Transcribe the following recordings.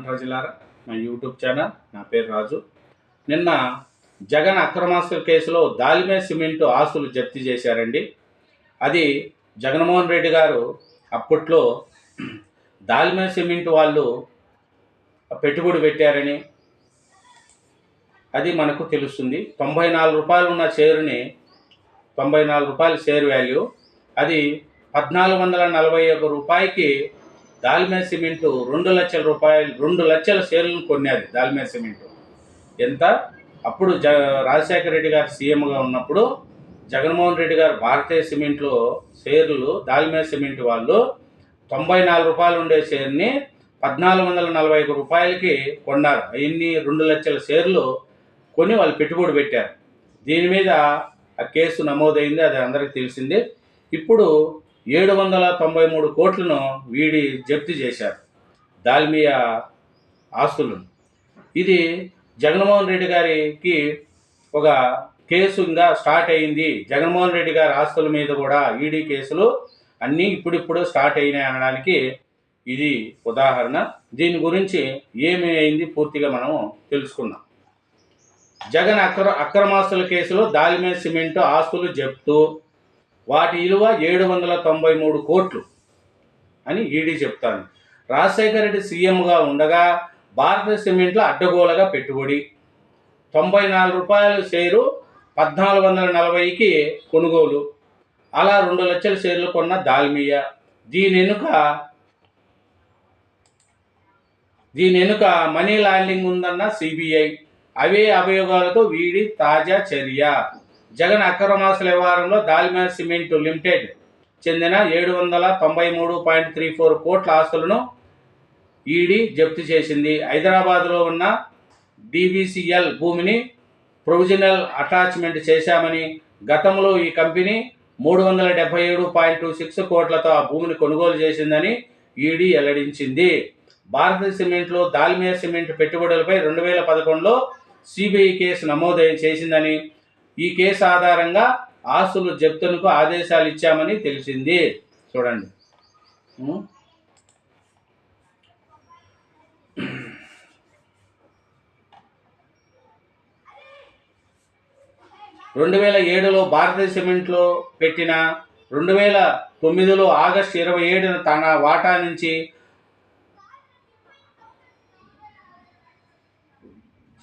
ప్రజలారా నా YouTube channel నా పేరు రాజు. నిన్న జగన్ అక్రమాస్తుల కేసులో దాల్మే సిమెంట్ ఆస్తులు జప్తు చేశారండి. అది జగన్మోహన్ రెడ్డి గారు అప్పట్లో దాల్మే సిమెంట్ వాళ్ళు పెట్టుబడి పెట్టారని అది మనకు తెలుస్తుంది. తొంభై నాలుగు రూపాయలు ఉన్న షేరుని తొంభై నాలుగు రూపాయల షేర్ వాల్యూ అది పద్నాలుగు వందల నలభై ఒక రూపాయికి దాల్మే సిమెంటు రెండు లక్షల రూపాయలు రెండు లక్షల షేర్లను కొన్నది దాల్మే సిమెంటు. ఎంత? అప్పుడు జ రాజశేఖర రెడ్డి గారు సీఎంగా ఉన్నప్పుడు జగన్మోహన్ రెడ్డి గారు భారతీయ సిమెంట్లో షేర్లు దాల్మే సిమెంట్ వాళ్ళు తొంభై నాలుగు రూపాయలు ఉండే షేర్ని పద్నాలుగు వందల నలభై ఐదు రూపాయలకి కొన్నారు. అవన్నీ రెండు లక్షల షేర్లు కొని వాళ్ళు పెట్టుబడి పెట్టారు. దీని మీద ఆ కేసు నమోదైంది అది అందరికీ తెలిసింది. ఇప్పుడు ఏడు వందల తొంభై మూడు కోట్లను వీడి జప్తు చేశారు. దాల్మియా ఆస్తులను. ఇది జగన్మోహన్ రెడ్డి గారికి ఒక కేసు ఇంకా స్టార్ట్ అయింది. జగన్మోహన్ రెడ్డి గారి ఆస్తుల మీద కూడా ఈడీ కేసులు అన్నీ ఇప్పుడిప్పుడు స్టార్ట్ అయినాయి అనడానికి ఇది ఉదాహరణ. దీని గురించి ఏమి అయింది పూర్తిగా మనం తెలుసుకున్నాం జగన్ అక్ర అక్రమాస్తుల కేసులో దాల్మే సిమెంట్ ఆస్తులు జప్తు వాటి విలువ ఏడు వందల తొంభై మూడు కోట్లు అని ఈడీ చెప్తాను రాజశేఖర రెడ్డి సీఎంగా ఉండగా భారత సిమెంట్లో అడ్డగోలగా పెట్టుబడి. తొంభై నాలుగు రూపాయల షేరు పద్నాలుగు వందల నలభైకి కొనుగోలు. అలా రెండు లక్షల షేర్లు కొన్న దాల్మియా. దీని వెనుక దీని వెనుక మనీ లాండింగ్ ఉందన్న సిబిఐ. అవే అభియోగాలతో వీడి తాజా చర్య. జగన్ అక్రమాసుల వ్యవహారంలో దాల్మియా సిమెంట్ లిమిటెడ్ చెందిన ఏడు వందల తొంభై మూడు పాయింట్ త్రీ ఫోర్ కోట్ల ఆస్తులను ఈడీ జప్తు చేసింది. హైదరాబాద్లో ఉన్న డిబిసిఎల్ భూమిని ప్రొవిజనల్ అటాచ్మెంట్ చేశామని గతంలో ఈ కంపెనీ మూడు వందల డెబ్బై ఏడు పాయింట్ టూ సిక్స్ కోట్లతో ఆ భూమిని కొనుగోలు చేసిందని ఈడీ వెల్లడించింది. భారత సిమెంట్లో దాల్మియా సిమెంట్ పెట్టుబడులపై రెండు వేల పదకొండులో సిబిఐ కేసు నమోదు చేసిందని ఈ కేసు ఆధారంగా ఆస్తులు జప్తునకు ఆదేశాలు ఇచ్చామని తెలిసింది. చూడండి. రెండు వేల ఏడులో భారతీయ సిమెంట్లో పెట్టిన రెండు వేల తొమ్మిదిలో ఆగస్టు ఇరవై ఏడున తన వాటా నుంచి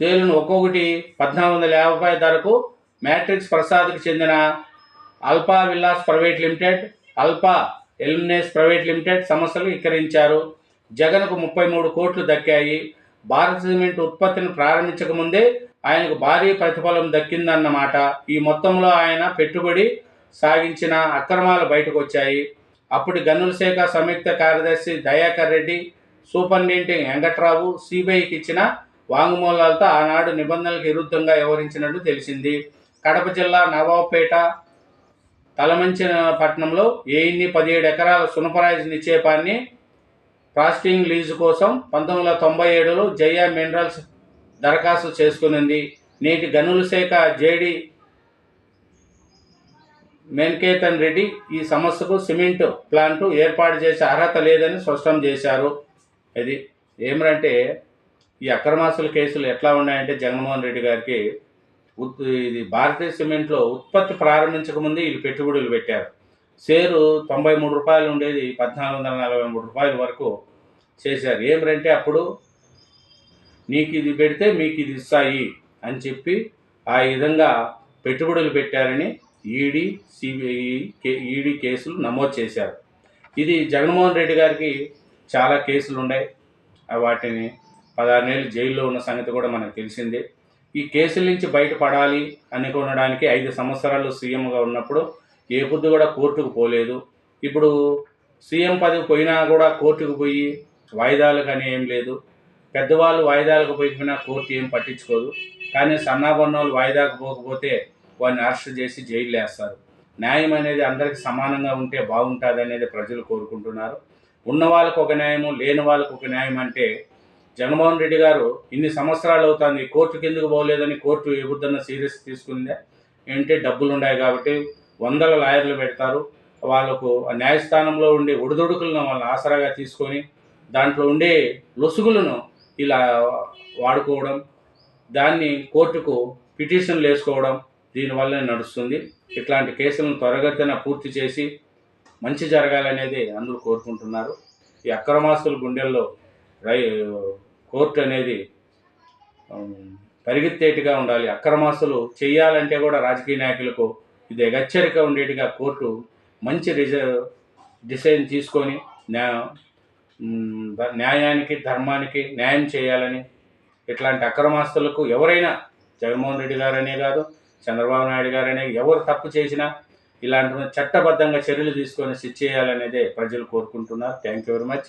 షేర్లను ఒక్కొక్కటి పద్నాలుగు వందల యాభై ధరకు మ్యాట్రిక్స్ ప్రసాద్కి చెందిన alpha villas private limited alpha ఎల్మినేస్ private limited సంస్థలు విక్రయించారు. జగన్కు ముప్పై మూడు కోట్లు దక్కాయి. భారత సిమెంట్ ఉత్పత్తిని ప్రారంభించక ముందే ఆయనకు భారీ ప్రతిఫలం దక్కిందన్నమాట. ఈ మొత్తంలో ఆయన పెట్టుబడి సాగించిన అక్రమాలు బయటకు వచ్చాయి అప్పటి గనుల శాఖ సంయుక్త కార్యదర్శి దయాకర్ రెడ్డి సూపరింటెండెంట్ వెంకట్రావు సిబిఐకి ఇచ్చిన వాంగ్మూలాలతో ఆనాడు నిబంధనలకు విరుద్ధంగా వ్యవహరించినట్టు తెలిసింది. కడప జిల్లా నవాబుపేట తలమంచిన పట్టణంలో ఏయిన్ని పదిహేడు ఎకరాల సునపరాజ్ నిక్షేపాన్ని ప్రాస్టింగ్ లీజు కోసం పంతొమ్మిది వందల తొంభై ఏడులో జయ మినరల్స్ దరఖాస్తు చేసుకునింది. నేటి గనుల శాఖ జేడి మెన్కేతన్ రెడ్డి ఈ సమస్యకు సిమెంట్ ప్లాంట్ ఏర్పాటు చేసే అర్హత లేదని స్పష్టం చేశారు. ఇది ఏమిటంటే ఈ అక్రమాసుల కేసులు ఎట్లా ఉన్నాయంటే జగన్మోహన్ రెడ్డి గారికి ఇది భారతీయ సిమెంట్లో ఉత్పత్తి ప్రారంభించకముందే వీళ్ళు పెట్టుబడులు పెట్టారు. షేరు తొంభై మూడు రూపాయలు ఉండేది పద్నాలుగు వందల నలభై మూడు రూపాయల వరకు చేశారు. ఏమిటంటే అప్పుడు నీకు ఇది పెడితే మీకు ఇది ఇస్తాయి అని చెప్పి ఆ విధంగా పెట్టుబడులు పెట్టారని ఈడీ సిబిఐ ఈడీ కేసులు నమోదు చేశారు. ఇది జగన్మోహన్ రెడ్డి గారికి చాలా కేసులు ఉన్నాయి వాటిని పదహారు నెలలు జైల్లో ఉన్న సంగతి కూడా మనకు తెలిసిందే. ఈ కేసుల నుంచి బయటపడాలి అనుకునడానికి ఐదు సంవత్సరాలు సీఎంగా ఉన్నప్పుడు ఏ పొద్దు కూడా కోర్టుకు పోలేదు. ఇప్పుడు సీఎం పదవి పోయినా కూడా కోర్టుకు పోయి వాయిదాలు కానీ ఏం లేదు. పెద్దవాళ్ళు వాయిదాలకు పోయిపోయినా కోర్టు ఏం పట్టించుకోదు. కానీ సన్నాబన్నోళ్ళు వాయిదాకు పోకపోతే వాడిని అరెస్ట్ చేసి జైలు వేస్తారు. న్యాయం అనేది అందరికీ సమానంగా ఉంటే బాగుంటుంది అనేది ప్రజలు కోరుకుంటున్నారు. ఉన్న వాళ్ళకు ఒక న్యాయము లేని వాళ్ళకు ఒక న్యాయం అంటే జగన్మోహన్ రెడ్డి గారు ఇన్ని సంవత్సరాలు అవుతుంది కోర్టుకి ఎందుకు పోలేదని కోర్టు ఏ సీరియస్ తీసుకుందే. ఏంటంటే డబ్బులు ఉన్నాయి కాబట్టి వందల లాయర్లు పెడతారు. వాళ్ళకు ఆ న్యాయస్థానంలో ఉండే ఒడిదుడుకులను వాళ్ళని ఆసరాగా తీసుకొని దాంట్లో ఉండే లొసుగులను ఇలా వాడుకోవడం దాన్ని కోర్టుకు పిటిషన్లు వేసుకోవడం దీనివల్ల నడుస్తుంది. ఇట్లాంటి కేసులను త్వరగతిన పూర్తి చేసి మంచి జరగాలనేది అందరూ కోరుకుంటున్నారు. ఈ అక్రమాస్తుల గుండెల్లో రై కోర్టు అనేది పరిగెత్తేటిగా ఉండాలి. అక్రమాస్తులు చేయాలంటే కూడా రాజకీయ నాయకులకు ఇది హెచ్చరిక ఉండేటిగా కోర్టు మంచి రిజర్వ్ డిసైన్ తీసుకొని న్యాయానికి ధర్మానికి న్యాయం చేయాలని ఇట్లాంటి అక్రమాస్తులకు ఎవరైనా జగన్మోహన్ రెడ్డి గారనే కాదు చంద్రబాబు నాయుడు గారనే ఎవరు తప్పు చేసినా ఇలాంటి చట్టబద్ధంగా చర్యలు తీసుకొని శిక్ష చేయాలనేదే ప్రజలు కోరుకుంటున్నారు. Thank you very much